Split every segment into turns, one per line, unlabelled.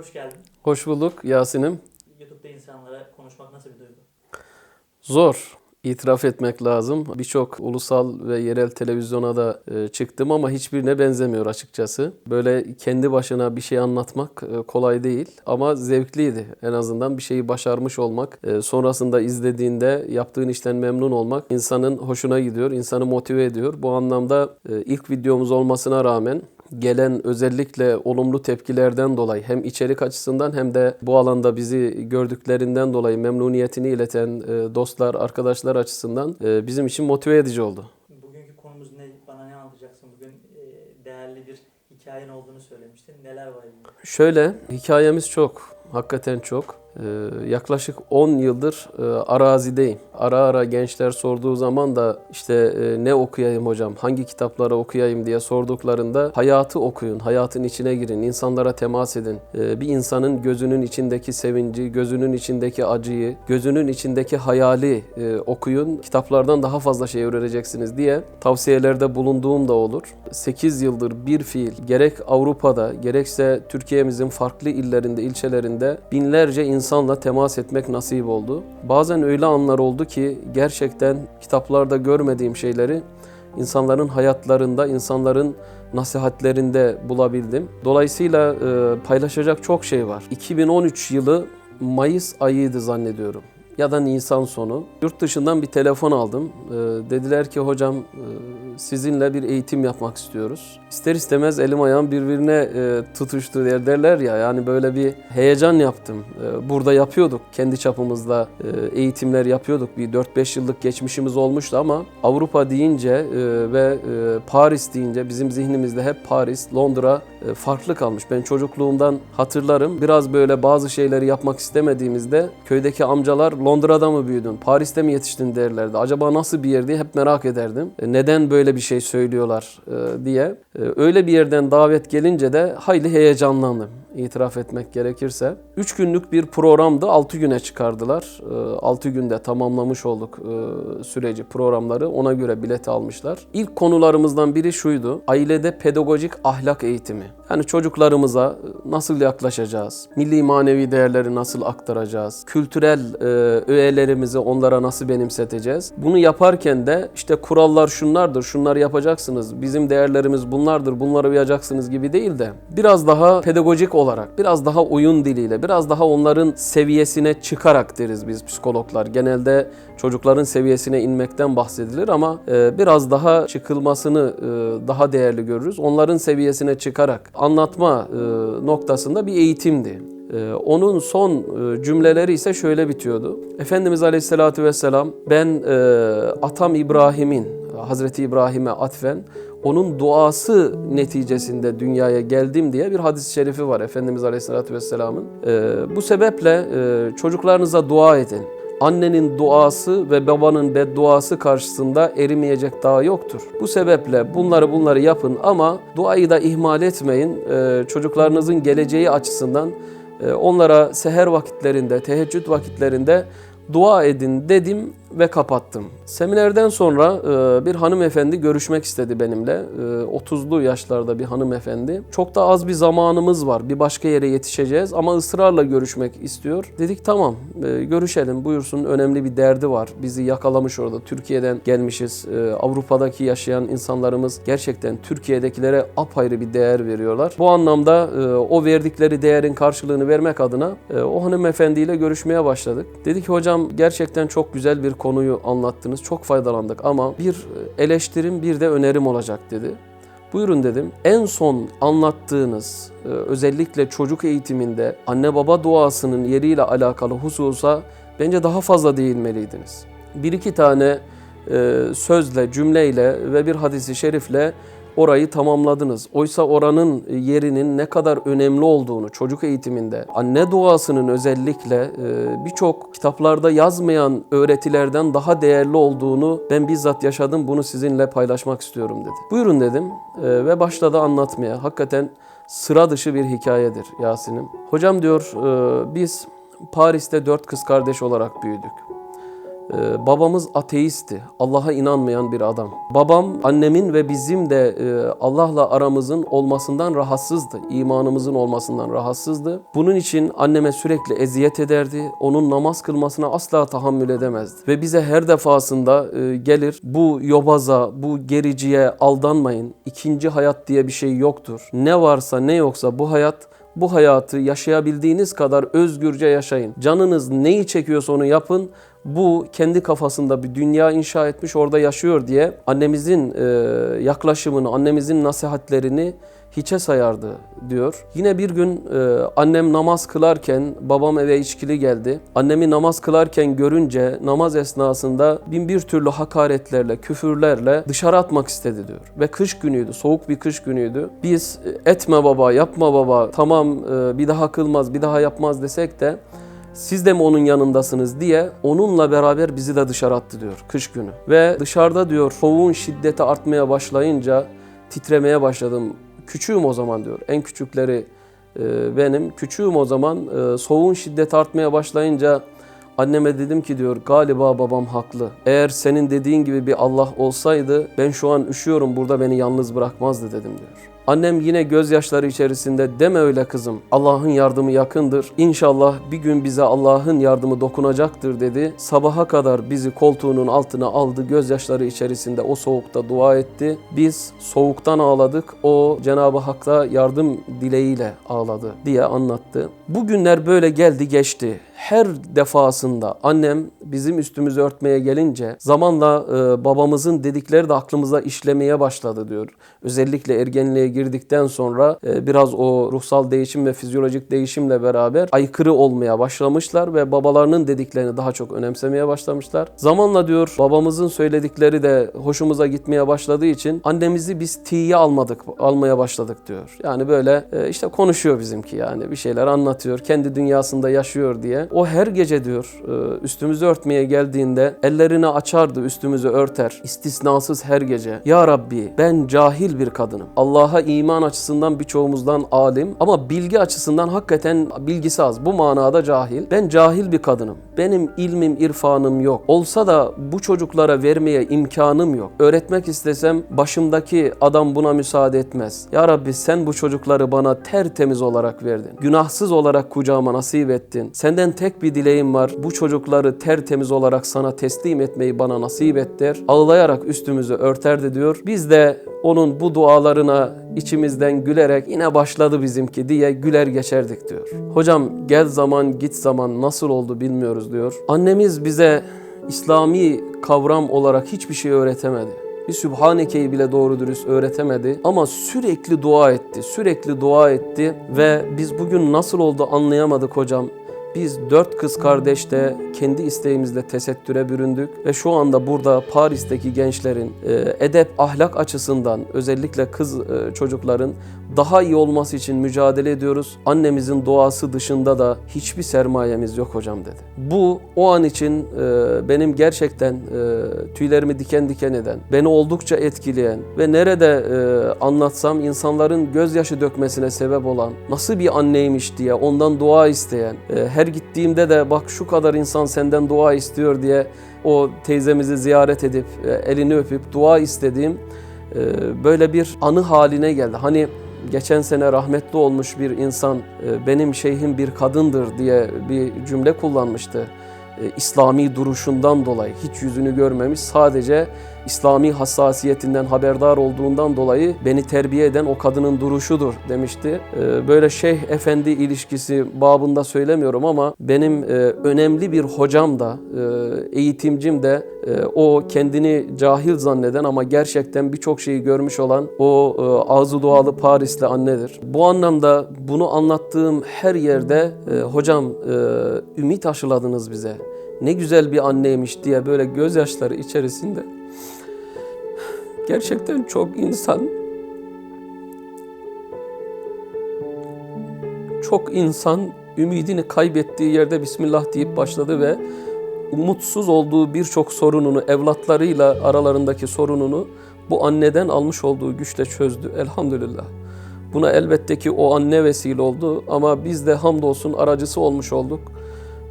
Hoş geldin.
Hoş bulduk Yasin'im.
YouTube'da insanlara konuşmak nasıl bir duygu?
Zor. itiraf etmek lazım. Birçok ulusal ve yerel televizyona da e, çıktım ama hiçbirine benzemiyor açıkçası. Böyle kendi başına bir şey anlatmak e, kolay değil ama zevkliydi. En azından bir şeyi başarmış olmak, e, sonrasında izlediğinde yaptığın işten memnun olmak insanın hoşuna gidiyor, insanı motive ediyor. Bu anlamda ilk videomuz olmasına rağmen gelen özellikle olumlu tepkilerden dolayı hem içerik açısından hem de bu alanda bizi gördüklerinden dolayı memnuniyetini ileten e, dostlar, arkadaşlar açısından e, bizim için motive edici oldu.
Bugünkü konumuz ne? Bana ne anlatacaksın? Bugün e, değerli bir hikayen olduğunu söylemiştin. Neler var elinde?
Şöyle, hikayemiz çok, hakikaten çok. Ee, yaklaşık 10 yıldır e, arazideyim. Ara ara gençler sorduğu zaman da işte e, ne okuyayım hocam, hangi kitapları okuyayım diye sorduklarında hayatı okuyun, hayatın içine girin, insanlara temas edin. Ee, bir insanın gözünün içindeki sevinci, gözünün içindeki acıyı, gözünün içindeki hayali e, okuyun. Kitaplardan daha fazla şey öğreneceksiniz diye tavsiyelerde bulunduğum da olur. 8 yıldır bir fiil gerek Avrupa'da gerekse Türkiye'mizin farklı illerinde, ilçelerinde binlerce insanla temas etmek nasip oldu. Bazen öyle anlar oldu ki gerçekten kitaplarda görmediğim şeyleri insanların hayatlarında, insanların nasihatlerinde bulabildim. Dolayısıyla e, paylaşacak çok şey var. 2013 yılı Mayıs ayıydı zannediyorum ya da Nisan sonu. Yurt dışından bir telefon aldım. Ee, dediler ki hocam e, sizinle bir eğitim yapmak istiyoruz. İster istemez elim ayağım birbirine e, tutuştu der derler ya yani böyle bir heyecan yaptım. E, burada yapıyorduk kendi çapımızda e, eğitimler yapıyorduk. Bir 4-5 yıllık geçmişimiz olmuştu ama Avrupa deyince ve Paris deyince bizim zihnimizde hep Paris, Londra farklı kalmış. Ben çocukluğumdan hatırlarım. Biraz böyle bazı şeyleri yapmak istemediğimizde köydeki amcalar Londra'da mı büyüdün, Paris'te mi yetiştin derlerdi. Acaba nasıl bir yer diye hep merak ederdim. E, Neden böyle bir şey söylüyorlar e, diye. E, Öyle bir yerden davet gelince de hayli heyecanlandım itiraf etmek gerekirse. 3 günlük bir programdı. 6 güne çıkardılar. 6 günde tamamlamış olduk e, süreci, programları. Ona göre bilet almışlar. İlk konularımızdan biri şuydu. Ailede pedagojik ahlak eğitimi. Yani çocuklarımıza nasıl yaklaşacağız? Milli manevi değerleri nasıl aktaracağız? Kültürel e, öğelerimizi onlara nasıl benimseteceğiz? Bunu yaparken de işte kurallar şunlardır, şunları yapacaksınız. Bizim değerlerimiz bunlardır, bunları uyacaksınız gibi değil de biraz daha pedagojik olarak, biraz daha oyun diliyle, biraz daha onların seviyesine çıkarak deriz biz psikologlar. Genelde çocukların seviyesine inmekten bahsedilir ama e, biraz daha çıkılmasını e, daha değerli görürüz. Onların seviyesine çıkarak anlatma e, noktasında bir eğitimdi. Onun son cümleleri ise şöyle bitiyordu. Efendimiz Aleyhisselatü Vesselam ben atam İbrahim'in, Hazreti İbrahim'e atfen onun duası neticesinde dünyaya geldim diye bir hadis-i şerifi var Efendimiz Aleyhisselatü Vesselam'ın. Ee, Bu sebeple e, çocuklarınıza dua edin. Annenin duası ve babanın bedduası karşısında erimeyecek dağ yoktur. Bu sebeple bunları bunları yapın ama duayı da ihmal etmeyin. Ee, Çocuklarınızın geleceği açısından e, onlara seher vakitlerinde, teheccüd vakitlerinde dua edin dedim ve kapattım. Seminerden sonra e, bir hanımefendi görüşmek istedi benimle. E, 30'lu yaşlarda bir hanımefendi. Çok da az bir zamanımız var. Bir başka yere yetişeceğiz ama ısrarla görüşmek istiyor. Dedik tamam e, görüşelim buyursun önemli bir derdi var. Bizi yakalamış orada. Türkiye'den gelmişiz. E, Avrupa'daki yaşayan insanlarımız gerçekten Türkiye'dekilere apayrı bir değer veriyorlar. Bu anlamda e, o verdikleri değerin karşılığını vermek adına e, o hanımefendiyle görüşmeye başladık. Dedik ki hocam gerçekten çok güzel bir konuyu anlattınız. Çok faydalandık ama bir eleştirim bir de önerim olacak dedi. Buyurun dedim. En son anlattığınız e, özellikle çocuk eğitiminde anne baba duasının yeriyle alakalı hususa bence daha fazla değinmeliydiniz. Bir iki tane e, sözle, cümleyle ve bir hadisi şerifle orayı tamamladınız. Oysa oranın yerinin ne kadar önemli olduğunu çocuk eğitiminde, anne duasının özellikle e, birçok kitaplarda yazmayan öğretilerden daha değerli olduğunu ben bizzat yaşadım. Bunu sizinle paylaşmak istiyorum dedi. Buyurun dedim e, ve başladı anlatmaya. Hakikaten sıra dışı bir hikayedir Yasin'im. Hocam diyor e, biz Paris'te dört kız kardeş olarak büyüdük. Ee, babamız ateistti. Allah'a inanmayan bir adam. Babam annemin ve bizim de e, Allah'la aramızın olmasından rahatsızdı. İmanımızın olmasından rahatsızdı. Bunun için anneme sürekli eziyet ederdi. Onun namaz kılmasına asla tahammül edemezdi. Ve bize her defasında e, gelir bu yobaza, bu gericiye aldanmayın. İkinci hayat diye bir şey yoktur. Ne varsa ne yoksa bu hayat bu hayatı yaşayabildiğiniz kadar özgürce yaşayın. Canınız neyi çekiyorsa onu yapın. Bu kendi kafasında bir dünya inşa etmiş orada yaşıyor diye annemizin e, yaklaşımını, annemizin nasihatlerini hiçe sayardı diyor. Yine bir gün e, annem namaz kılarken babam eve içkili geldi. Annemi namaz kılarken görünce namaz esnasında bin bir türlü hakaretlerle, küfürlerle dışarı atmak istedi diyor. Ve kış günüydü, soğuk bir kış günüydü. Biz e, etme baba, yapma baba, tamam e, bir daha kılmaz, bir daha yapmaz desek de siz de mi onun yanındasınız diye onunla beraber bizi de dışarı attı diyor kış günü. Ve dışarıda diyor soğuğun şiddeti artmaya başlayınca titremeye başladım. Küçüğüm o zaman diyor. En küçükleri e, benim. Küçüğüm o zaman e, soğuğun şiddeti artmaya başlayınca anneme dedim ki diyor galiba babam haklı. Eğer senin dediğin gibi bir Allah olsaydı ben şu an üşüyorum burada beni yalnız bırakmazdı dedim diyor. Annem yine gözyaşları içerisinde deme öyle kızım. Allah'ın yardımı yakındır. İnşallah bir gün bize Allah'ın yardımı dokunacaktır dedi. Sabaha kadar bizi koltuğunun altına aldı. Gözyaşları içerisinde o soğukta dua etti. Biz soğuktan ağladık. O Cenab-ı Hak'ta yardım dileğiyle ağladı diye anlattı. Bu günler böyle geldi geçti her defasında annem bizim üstümüzü örtmeye gelince zamanla e, babamızın dedikleri de aklımıza işlemeye başladı diyor. Özellikle ergenliğe girdikten sonra e, biraz o ruhsal değişim ve fizyolojik değişimle beraber aykırı olmaya başlamışlar ve babalarının dediklerini daha çok önemsemeye başlamışlar. Zamanla diyor babamızın söyledikleri de hoşumuza gitmeye başladığı için annemizi biz tiye almadık, almaya başladık diyor. Yani böyle e, işte konuşuyor bizimki yani bir şeyler anlatıyor, kendi dünyasında yaşıyor diye. O her gece diyor e, üstümüzü örtmeye geldiğinde ellerini açardı üstümüzü örter. İstisnasız her gece. Ya Rabbi ben cahil bir kadınım. Allah'a iman açısından birçoğumuzdan alim ama bilgi açısından hakikaten bilgisi az. Bu manada cahil. Ben cahil bir kadınım. Benim ilmim, irfanım yok. Olsa da bu çocuklara vermeye imkanım yok. Öğretmek istesem başımdaki adam buna müsaade etmez. Ya Rabbi sen bu çocukları bana tertemiz olarak verdin. Günahsız olarak kucağıma nasip ettin. Senden tek bir dileğim var. Bu çocukları tertemiz olarak sana teslim etmeyi bana nasip et der. Ağlayarak üstümüzü örterdi diyor. Biz de onun bu dualarına içimizden gülerek yine başladı bizimki diye güler geçerdik diyor. Hocam gel zaman git zaman nasıl oldu bilmiyoruz diyor. Annemiz bize İslami kavram olarak hiçbir şey öğretemedi. Bir Sübhaneke'yi bile doğru dürüst öğretemedi ama sürekli dua etti, sürekli dua etti ve biz bugün nasıl oldu anlayamadık hocam. Biz dört kız kardeş de kendi isteğimizle tesettüre büründük ve şu anda burada Paris'teki gençlerin e, edep ahlak açısından özellikle kız e, çocukların daha iyi olması için mücadele ediyoruz. Annemizin duası dışında da hiçbir sermayemiz yok hocam dedi. Bu o an için e, benim gerçekten e, tüylerimi diken diken eden, beni oldukça etkileyen ve nerede e, anlatsam insanların gözyaşı dökmesine sebep olan nasıl bir anneymiş diye ondan dua isteyen, e, her gittiğimde de bak şu kadar insan senden dua istiyor diye o teyzemizi ziyaret edip e, elini öpüp dua istediğim e, böyle bir anı haline geldi. Hani geçen sene rahmetli olmuş bir insan e, benim şeyhim bir kadındır diye bir cümle kullanmıştı. E, İslami duruşundan dolayı hiç yüzünü görmemiş sadece İslami hassasiyetinden haberdar olduğundan dolayı beni terbiye eden o kadının duruşudur demişti. E, Böyle şeyh efendi ilişkisi babında söylemiyorum ama benim e, önemli bir hocam da e, eğitimcim de e, o kendini cahil zanneden ama gerçekten birçok şeyi görmüş olan o ağzı dualı Parisli annedir. Bu anlamda bunu anlattığım her yerde hocam ümit aşıladınız bize. Ne güzel bir anneymiş diye böyle gözyaşları içerisinde gerçekten çok insan çok insan ümidini kaybettiği yerde Bismillah deyip başladı ve umutsuz olduğu birçok sorununu, evlatlarıyla aralarındaki sorununu bu anneden almış olduğu güçle çözdü. Elhamdülillah. Buna elbette ki o anne vesile oldu ama biz de hamdolsun aracısı olmuş olduk.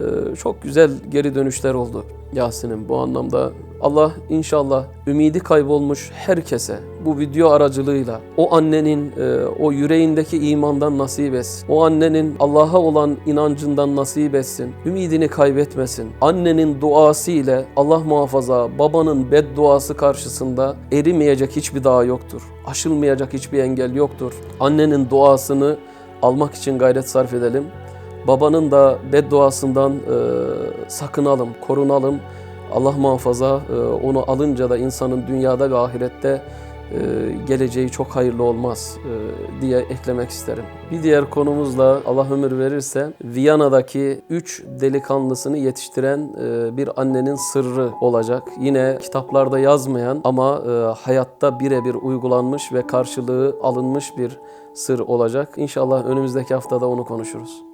Ee, çok güzel geri dönüşler oldu Yasin'in bu anlamda. Allah inşallah ümidi kaybolmuş herkese bu video aracılığıyla o annenin e, o yüreğindeki imandan nasip etsin. O annenin Allah'a olan inancından nasip etsin. Ümidini kaybetmesin. Annenin duası ile Allah muhafaza babanın bedduası karşısında erimeyecek hiçbir dağ yoktur. Aşılmayacak hiçbir engel yoktur. Annenin duasını almak için gayret sarf edelim. Babanın da bedduasından e, sakınalım, korunalım. Allah muhafaza e, onu alınca da insanın dünyada ve ahirette e, geleceği çok hayırlı olmaz e, diye eklemek isterim. Bir diğer konumuzla Allah ömür verirse Viyana'daki üç delikanlısını yetiştiren bir annenin sırrı olacak. Yine kitaplarda yazmayan ama hayatta birebir uygulanmış ve karşılığı alınmış bir sır olacak. İnşallah önümüzdeki haftada onu konuşuruz.